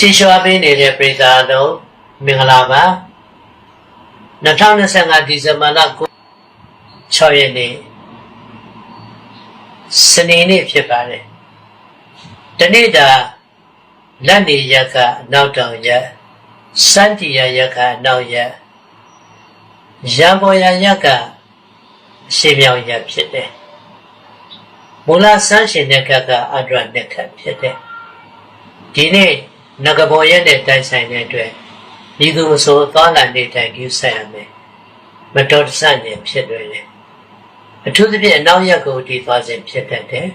ကြည်လျှောပေးနေတဲ့ပရိသတ်အလုံးမင်္ဂလာပါ2025ဒီဇင်ဘာလ6ရက်နေ့စနေနေ့ဖြစ်ပါတယ်တနေ့တာလက်နေရက်ကအနောက်တောင်ရက်စန္တီရရက်ကအနောက်ရက်ရံပေါ်ရရက်ကအရှေ့မြောက်ရက်ဖြစ်တယ်မူလဆန်းရှင်တဲ့ကကအဒရနဲ့ခတ်ဖြစ်တယ်ဒီနေ့ ငကဘောရက်နဲ့တိုင်ဆိုင်တဲ့အတွက်ဤသူမဆိုသွားလာနေတိုင်ကျူးဆိုင်ရမယ်မတော်တဆနေဖြစ်လွယ်တယ်အထူးသဖြင့်အနောက်ရက်ကိုတည်သွားခြင်းဖြစ်တတ်တယ်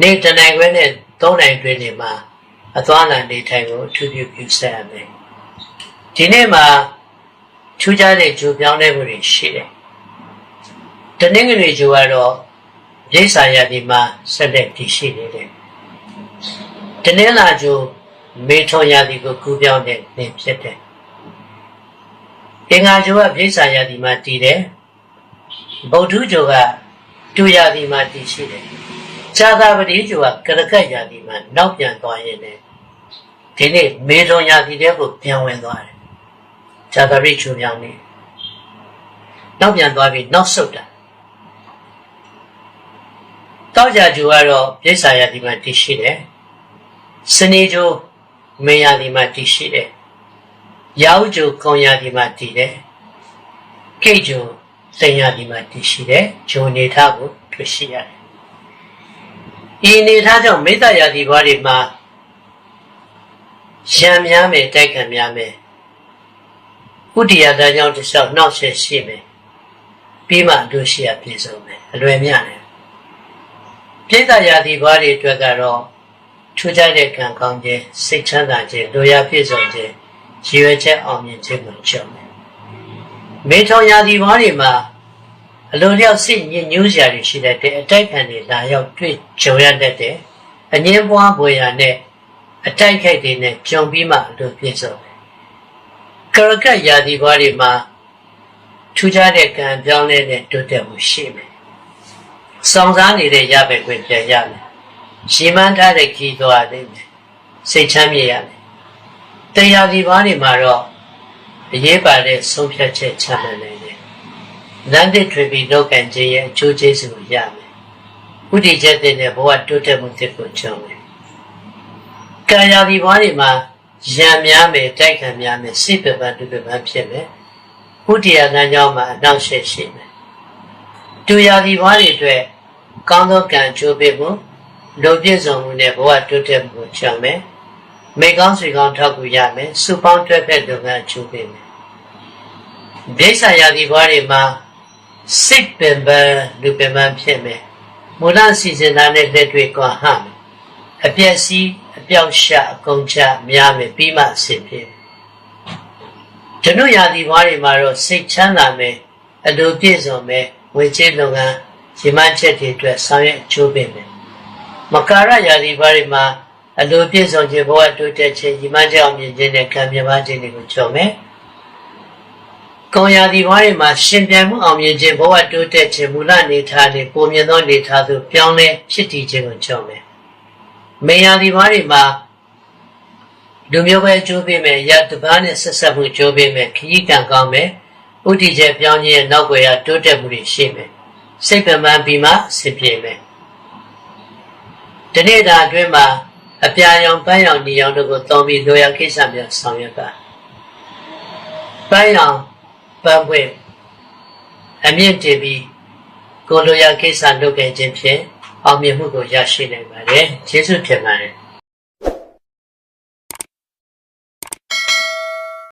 နေ့တနိုင်ခွဲနဲ့သုံးနိုင်တွင်နေမှာအသွားလာနေထိုင်ကိုအထူးပြုပြုဆိုင်ရမယ်ဒီနေ့မှာထူးခြားတဲ့ဂျိုပြောင်းလဲမှုတွေရှိတယ်တနင်္ဂနွေဂျိုကတော့ရိษာရဒီမှာဆက်လက်တည်ရှိနေတယ်တနင်္လာဂျို မေထုံရာသီကိုကူးပြောင်းတဲ့နေ့ဖြစ်တယ်။အင်္ဂါကျိုးကပြိဿာရာသီမှာတည်တယ်။ဗုဒ္ဓကျိုးကတူရာသီမှာတည်ရှိတယ်။ဇာတာပတိကျိုးကကရကတ်ရာသီမှာနောက်ပြန်သွားရင်လည်းဒီနေ့မေထုံရာသီတဲ့ကိုပြန်ဝင်သွားတယ်။ဇာတာပတိကျိုးပြောင်းနေနောက်ပြန်သွားပြီးနောက်ဆုတ်တာ။တောက်ကြကျိုးကတော့ပြိဿာရာသီမှာတည်ရှိတယ်။စနေကျိုး မေယာဒီမှာတည်ရှိတယ်။ရောင်းကျိုကုံယာဒီမှာတည်တယ်။ကိတ်ကျိုစိန်ယာဒီမှာတည်ရှိတယ်။ဂျုံနေထားကိုတွေ့ရှိရတယ်။ဤနေထားကြောင့်မေတ္တာယာဒီဘွားတွေမှာရံများမယ်တိုက်ခံများမယ်။ဥတ္တရာတကြောင့်တစ်လျှောက်နှောက်ဆက်ရှိမယ်။ပြီးမှတို့ရှိရပြည့်စုံမယ်။အလွယ်မြတယ်။ပြိတ္တယာဒီဘွားတွေအတွက်ကတော့ ထူးခြားတဲ့ကံကောင်းခြင်းစိတ်ချမ်းသာခြင်းလိုရာပြည့်စုံခြင်းရည်ရွယ်ချက်အောင်မြင်ခြင်းကိုကြုံတယ်။မေထောင်ရာသီဘွားတွေမှာအလိုလျောက်စိတ်ညစ်ညူးစရာတွေရှိတတ်တဲ့အတိုက်ခံတွေလာရောက်တွေ့ကြုံရတတ်တဲ့အငင်းပွားပွေရာနဲ့အတိုက်ခိုက်တွေနဲ့ကြုံပြီးမှအလိုပြည့်စုံတယ်။ကရကတ်ရာသီဘွားတွေမှာထူးခြားတဲ့ကံပြောင်းလဲတဲ့တိုးတက်မှုရှိမယ်။စောင့်စားနေတဲ့ရပဲခွင့်ပြန်ရမယ်။ ရှင်းမှန်းထားတဲ့ခီးသွားလိမ့်မယ်စိတ်ချမ်းမြေရမယ်တရားဒီဘားတွေမှာတော့အရေးပါတဲ့ဆုံးဖြတ်ချက်ချမှတ်နိုင်တယ်လမ်းတစ်ထွေပြီးလောက်ကန်ခြင်းရဲ့အကျိုးကျေးဇူးကိုရမယ်ဥဒိချက်တဲ့ဘဝတိုးတက်မှုတစ်ကိုကြောင်းမယ်ကာယဒီဘားတွေမှာရံများမယ်တိုက်ခံများမယ်စိတ်ပပတူပပဖြစ်မယ်ဥဒိယလမ်းကြောင်းမှာအနောက်ရှက်ရှိမယ်တူရာဒီဘားတွေအတွက်ကောင်းသောကံကျိုးပေးမှု လူပြည့်စုံမှုနဲ့ဘဝတိုးတက်မှုချမ်းမယ်မိကောင်းဆွေကောင်းထောက်ကူရမယ်စုပေါင်းတွဲဖက်လုပ်ငန်းအကျိုးပေးမယ်ဒိဋ္ဌာယာဒီဘွားတွေမှာစိတ်ပင်ပန်းလူပင်ပန်းဖြစ်မယ်မူလစီစဉ်တာနဲ့လက်တွေ့ကွာဟမယ်အပြည့်စီးအပြောက်ရှအကုန်ချများမယ်ပြီးမှအဆင်ပြေကျွန်တော်ယာဒီဘွားတွေမှာတော့စိတ်ချမ်းသာမယ်အလိုပြည့်စုံမယ်ဝေချေလုပ်ငန်းရည်မှန်းချက်တွေအတွက်ဆောင်ရွက်အကျိုးပေးမယ် မကာရယာဒီဘာတွေမှာအလိုပြည့်စုံခြင်းဘဝတိုးတက်ခြင်းညီမကြောင့်မြင်ခြင်းနဲ့ကံမြမခြင်းတွေကိုကြုံမယ်။ကောယာဒီဘာတွေမှာရှင်ပြန်မှုအောင်မြင်ခြင်းဘဝတိုးတက်ခြင်းမူလနေထားနဲ့ပုံမြင်သောနေထားသို့ပြောင်းလဲဖြစ်တည်ခြင်းကိုကြုံမယ်။မေယာဒီဘာတွေမှာလူမျိုးပဲကြိုးပေးမယ်ရတပားနဲ့ဆက်ဆက်မှုကြိုးပေးမယ်ခရီးကံကောင်းမယ်ဥတီချက်ပြောင်းခြင်းရဲ့နောက်ွယ်ရတိုးတက်မှုတွေရှိမယ်စိတ်ပမှန်ပြီးမှဆင်ပြေမယ် ဒီနေ့တာအတွင်းမှာအပြာရောင်ပန်းရောင်ညီရောင်တို့ကိုသုံးပြီးလိုရာကိစ္စများဆောင်ရွက်ပါပန်းရောင်ပန်းပွင့်အမြင့်တည်ပြီးကိုလိုရာကိစ္စလုပ်ခဲ့ခြင်းဖြင့်အောင်မြင်မှုကိုရရှိနိုင်ပါတယ်ကျေးဇူးတင်ပါတယ်